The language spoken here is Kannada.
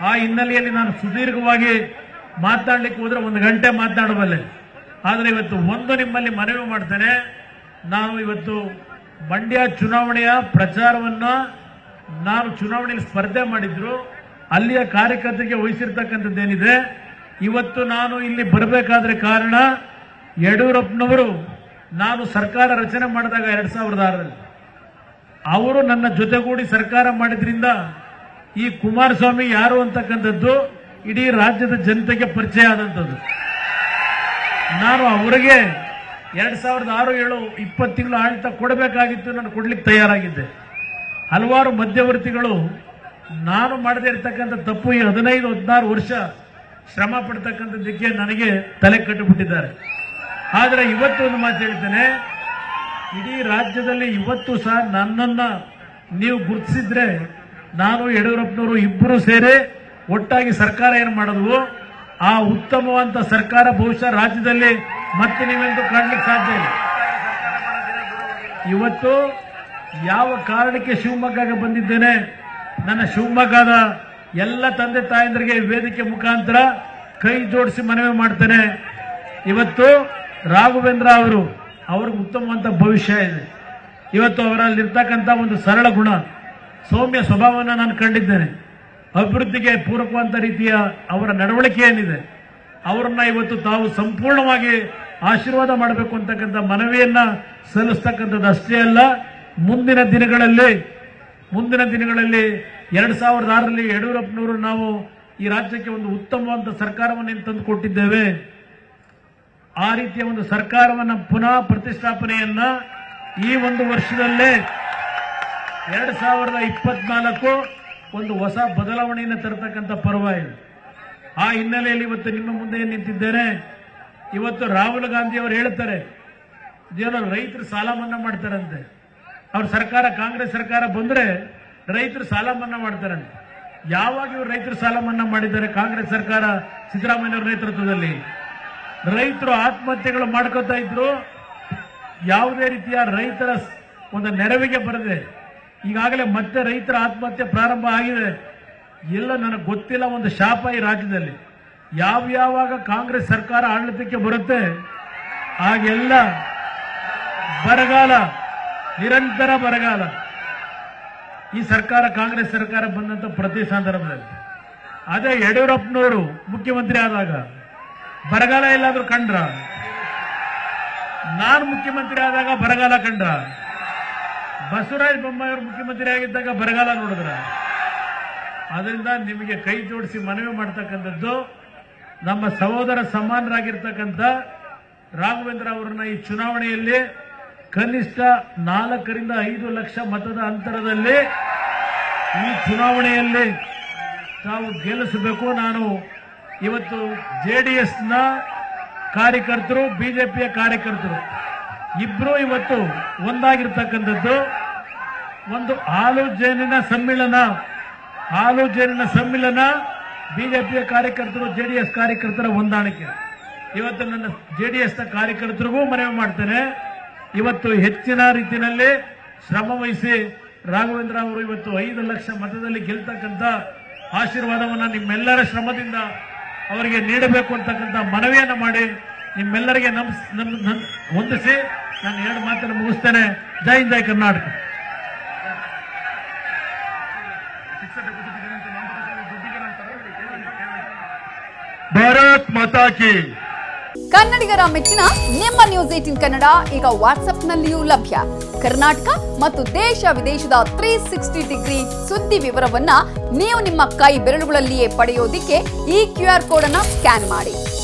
ಆ ಹಿನ್ನೆಲೆಯಲ್ಲಿ ನಾನು ಸುದೀರ್ಘವಾಗಿ ಮಾತನಾಡಲಿಕ್ಕೆ ಹೋದ್ರೆ ಒಂದು ಗಂಟೆ ಮಾತನಾಡಬಲ್ಲೆ ಆದರೆ ಇವತ್ತು ಒಂದು ನಿಮ್ಮಲ್ಲಿ ಮನವಿ ಮಾಡ್ತೇನೆ. ನಾನು ಇವತ್ತು ಮಂಡ್ಯ ಚುನಾವಣೆಯ ಪ್ರಚಾರವನ್ನ ನಾನು ಚುನಾವಣೆಯಲ್ಲಿ ಸ್ಪರ್ಧೆ ಮಾಡಿದ್ರು. ಅಲ್ಲಿಯ ಕಾರ್ಯಕರ್ತರಿಗೆ ವಹಿಸಿರ್ತಕ್ಕಂಥದ್ದೇನಿದೆ. ಇವತ್ತು ನಾನು ಇಲ್ಲಿ ಬರಬೇಕಾದ್ರೆ ಕಾರಣ ಯಡಿಯೂರಪ್ಪನವರು ನಾನು ಸರ್ಕಾರ ರಚನೆ ಮಾಡಿದಾಗ ಎರಡ್ ಸಾವಿರದ ಆರರಲ್ಲಿ. ಅವರು ನನ್ನ ಜೊತೆಗೂಡಿ ಸರ್ಕಾರ ಮಾಡಿದ್ರಿಂದ ಈ ಕುಮಾರಸ್ವಾಮಿ ಯಾರು ಅಂತಕ್ಕಂಥದ್ದು? ಇಡೀ ರಾಜ್ಯದ ಜನತೆಗೆ ಪರಿಚಯ ಆದಂಥದ್ದು. ನಾನು ಅವರಿಗೆ ಎರಡ್ ಸಾವಿರದ ಆರು ಏಳು ಇಪ್ಪತ್ತು ತಿಂಗಳು ಆಡಳಿತ ಕೊಡಬೇಕಾಗಿತ್ತು ನಾನು ಕೊಡ್ಲಿಕ್ಕೆ ತಯಾರಾಗಿದ್ದೆ. ಹಲವಾರು ಮಧ್ಯವರ್ತಿಗಳು ನಾನು ಮಾಡದೇ ಇರತಕ್ಕಂಥ ತಪ್ಪು ಈ ಹದಿನೈದು, ಹದಿನಾರು ವರ್ಷ ಶ್ರಮ ಪಡ್ತಕ್ಕಂಥದ್ದಕ್ಕೆ ನನಗೆ ತಲೆ ಕಟ್ಟಿಬಿಟ್ಟಿದ್ದಾರೆ. ಆದರೆ ಇವತ್ತು ಒಂದು ಮಾತು ಹೇಳ್ತೇನೆ. ಇಡೀ ರಾಜ್ಯದಲ್ಲಿ ಇವತ್ತು ಸಹ ನನ್ನನ್ನು ನೀವು ಗುರುತಿಸಿದ್ರೆ ನಾನು ಯಡಿಯೂರಪ್ಪನವರು ಇಬ್ಬರು ಸೇರಿ ಒಟ್ಟಾಗಿ ಸರ್ಕಾರ ಏನು ಮಾಡಿದ್ವು? ಆ ಉತ್ತಮವಂತ ಸರ್ಕಾರ ಬಹುಶಃ ರಾಜ್ಯದಲ್ಲಿ ಮತ್ತೆ ನೀವೆಂದು ಕಾಣಲಿಕ್ಕೆ ಸಾಧ್ಯ ಇಲ್ಲ. ಇವತ್ತು ಯಾವ ಕಾರಣಕ್ಕೆ ಶಿವಮೊಗ್ಗಕ್ಕೆ ಬಂದಿದ್ದೇನೆ? ನನ್ನ ಶಿವಮೊಗ್ಗದ ಎಲ್ಲ ತಂದೆ ತಾಯಂದರಿಗೆ ವೇದಿಕೆ ಮುಖಾಂತರ ಕೈ ಜೋಡಿಸಿ ಮನವಿ ಮಾಡ್ತೇನೆ. ಇವತ್ತು ರಾಘವೇಂದ್ರ ಅವರು, ಅವ್ರಿಗೆ ಉತ್ತಮವಂತ ಭವಿಷ್ಯ ಇದೆ. ಇವತ್ತು ಅವರಲ್ಲಿರ್ತಕ್ಕಂಥ ಒಂದು ಸರಳ ಗುಣ. ಸೌಮ್ಯ ಸ್ವಭಾವವನ್ನು ನಾನು ಕಂಡಿದ್ದೇನೆ. ಅಭಿವೃದ್ಧಿಗೆ ಪೂರಕವಾದ ರೀತಿಯ ಅವರ ನಡವಳಿಕೆ ಏನಿದೆ, ಅವರನ್ನ ಇವತ್ತು ತಾವು ಸಂಪೂರ್ಣವಾಗಿ ಆಶೀರ್ವಾದ ಮಾಡಬೇಕು ಅಂತಕ್ಕಂಥ ಮನವಿಯನ್ನ ಸಲ್ಲಿಸ್ತಕ್ಕಂಥದ್ದು ಅಷ್ಟೇ ಅಲ್ಲ, ಮುಂದಿನ ದಿನಗಳಲ್ಲಿ ಮುಂದಿನ ದಿನಗಳಲ್ಲಿ ಎರಡ್ ಸಾವಿರದ ಆರರಲ್ಲಿ ಯಡಿಯೂರಪ್ಪನವರು ನಾವು ಈ ರಾಜ್ಯಕ್ಕೆ ಒಂದು ಉತ್ತಮವಾದ ಸರ್ಕಾರವನ್ನು ತಂದು ಕೊಟ್ಟಿದ್ದೇವೆ. ಆ ರೀತಿಯ ಒಂದು ಸರ್ಕಾರವನ್ನು ಪುನಃ ಪ್ರತಿಷ್ಠಾಪನೆಯನ್ನ ಈ ಒಂದು ವರ್ಷದಲ್ಲೇ ಎರಡ್ ಸಾವಿರದ ಇಪ್ಪತ್ನಾಲ್ಕು ಒಂದು ಹೊಸ ಬದಲಾವಣೆಯನ್ನು ತರತಕ್ಕಂಥ ಪರ್ವ ಇದು ಆ ಹಿನ್ನೆಲೆಯಲ್ಲಿ ಇವತ್ತು ನಿಮ್ಮ ಮುಂದೆ ಏನ್ ನಿಂತಿದ್ದೇನೆ, ಇವತ್ತು ರಾಹುಲ್ ಗಾಂಧಿ ಅವರು ಹೇಳ್ತಾರೆ, ಇದೇನೋ ರೈತರು ಸಾಲ ಮನ್ನಾ ಮಾಡ್ತಾರಂತೆ. ಅವ್ರ ಸರ್ಕಾರ, ಕಾಂಗ್ರೆಸ್ ಸರ್ಕಾರ ಬಂದ್ರೆ ರೈತರು ಸಾಲ ಮನ್ನಾ ಮಾಡ್ತಾರಂತೆ. ಯಾವಾಗ ಇವರು ರೈತರು ಸಾಲ ಮನ್ನಾ ಮಾಡಿದ್ದಾರೆ ಕಾಂಗ್ರೆಸ್ ಸರ್ಕಾರ ಸಿದ್ದರಾಮಯ್ಯ ಅವರ ನೇತೃತ್ವದಲ್ಲಿ? ರೈತರು ಆತ್ಮಹತ್ಯೆಗಳು ಮಾಡ್ಕೋತಾ ಇದ್ರು, ಯಾವುದೇ ರೀತಿಯ ರೈತರ ಒಂದು ನೆರವಿಗೆ ಬರದೆ ಈಗಾಗಲೇ ಮತ್ತೆ ರೈತರ ಆತ್ಮಹತ್ಯೆ ಪ್ರಾರಂಭ ಆಗಿದೆ. ಎಲ್ಲ ನನಗೆ ಗೊತ್ತಿಲ್ಲ ಒಂದು ಶಾಪ ಈ ರಾಜ್ಯದಲ್ಲಿ. ಯಾವ ಯಾವಾಗ ಕಾಂಗ್ರೆಸ್ ಸರ್ಕಾರ ಆಡಳಿತಕ್ಕೆ ಬರುತ್ತೆ ಆಗೆಲ್ಲ ಬರಗಾಲ, ನಿರಂತರ ಬರಗಾಲ. ಈ ಸರ್ಕಾರ ಕಾಂಗ್ರೆಸ್ ಸರ್ಕಾರ ಬಂದಂತ ಪ್ರತಿ ಸಂದರ್ಭದಲ್ಲಿ. ಅದೇ ಯಡಿಯೂರಪ್ಪನವರು ಮುಖ್ಯಮಂತ್ರಿ ಆದಾಗ, ಬರಗಾಲ ಎಲ್ಲಾದ್ರೂ ಕಂಡ್ರ? ನಾನು ಮುಖ್ಯಮಂತ್ರಿ ಆದಾಗ ಬರಗಾಲ ಕಂಡ್ರ? ಬಸವರಾಜ ಬೊಮ್ಮಾಯಿ ಅವರು ಮುಖ್ಯಮಂತ್ರಿ ಆಗಿದ್ದಾಗ ಬರಗಾಲ ನೋಡಿದ್ರ. ಅದರಿಂದ ನಿಮಗೆ ಕೈ ಜೋಡಿಸಿ ಮನವಿ ಮಾಡ್ತಕ್ಕಂಥದ್ದು ನಮ್ಮ ಸಹೋದರ ಸಮಾನರಾಗಿರ್ತಕ್ಕಂಥ ರಾಘವೇಂದ್ರ ಅವರನ್ನ ಈ ಚುನಾವಣೆಯಲ್ಲಿ ಕನಿಷ್ಠ ನಾಲ್ಕರಿಂದ ಐದು ಲಕ್ಷ ಮತದ ಅಂತರದಲ್ಲಿ ಈ ಚುನಾವಣೆಯಲ್ಲಿ ತಾವು ಗೆಲ್ಲಿಸಬೇಕು. ನಾನು ಇವತ್ತು ಜೆಡಿಎಸ್ನ ಕಾರ್ಯಕರ್ತರು, ಬಿಜೆಪಿಯ ಕಾರ್ಯಕರ್ತರು. ಇಬ್ರು ಇವತ್ತು ಒಂದಾಗಿರ್ತಕ್ಕಂಥದ್ದು. ಒಂದು ಹಾಲು ಜೇನಿನ ಸಮ್ಮಿಳನ. ಹಾಲು ಜೇನಿನ ಸಮ್ಮಿಳನ ಬಿಜೆಪಿಯ ಕಾರ್ಯಕರ್ತರು, ಜೆಡಿಎಸ್ ಕಾರ್ಯಕರ್ತರ ಹೊಂದಾಣಿಕೆ. ಇವತ್ತು ನನ್ನ ಜೆಡಿಎಸ್ನ ಕಾರ್ಯಕರ್ತರಿಗೂ ಮನವಿ ಮಾಡ್ತೇನೆ. ಇವತ್ತು ಹೆಚ್ಚಿನ ರೀತಿಯಲ್ಲಿ ಶ್ರಮ ವಹಿಸಿ ರಾಘವೇಂದ್ರ ಅವರು ಇವತ್ತು ಐದು ಲಕ್ಷ ಮತದಲ್ಲಿ ಗೆಲ್ತಕ್ಕಂಥ ಆಶೀರ್ವಾದವನ್ನು ನಿಮ್ಮೆಲ್ಲರ ಶ್ರಮದಿಂದ ಅವರಿಗೆ ನೀಡಬೇಕು ಅಂತಕ್ಕಂಥ ಮನವಿಯನ್ನು ಮಾಡಿ ನಿಮ್ಮೆಲ್ಲರಿಗೆ ನಮ್ ಹೊಂದಿಸಿ ನಾನು ಎರಡು ಮಾತನ್ನು ಮುಗಿಸ್ತೇನೆ. ಜೈ ಜೈ ಕರ್ನಾಟಕ. ಭಾರತ್ ಮಾತಾ ಕಿ. ಕನ್ನಡಿಗರ ಮೆಚ್ಚಿನ ನಿಮ್ಮ ನ್ಯೂಸ್ ಏಟಿನ್ ಕನ್ನಡ ಈಗ ವಾಟ್ಸ್ಆಪ್ನಲ್ಲಿಯೂ ಲಭ್ಯ. ಕರ್ನಾಟಕ ಮತ್ತು ದೇಶ ವಿದೇಶದ ತ್ರೀ ಸಿಕ್ಸ್ಟಿ ಡಿಗ್ರಿ ಸುದ್ದಿ ವಿವರವನ್ನ ನೀವು ನಿಮ್ಮ ಕೈ ಬೆರಳುಗಳಲ್ಲಿಯೇ ಪಡೆಯೋದಿಕ್ಕೆ ಈ ಕ್ಯೂ ಆರ್ ಕೋಡ್ ಅನ್ನ ಸ್ಕ್ಯಾನ್ ಮಾಡಿ.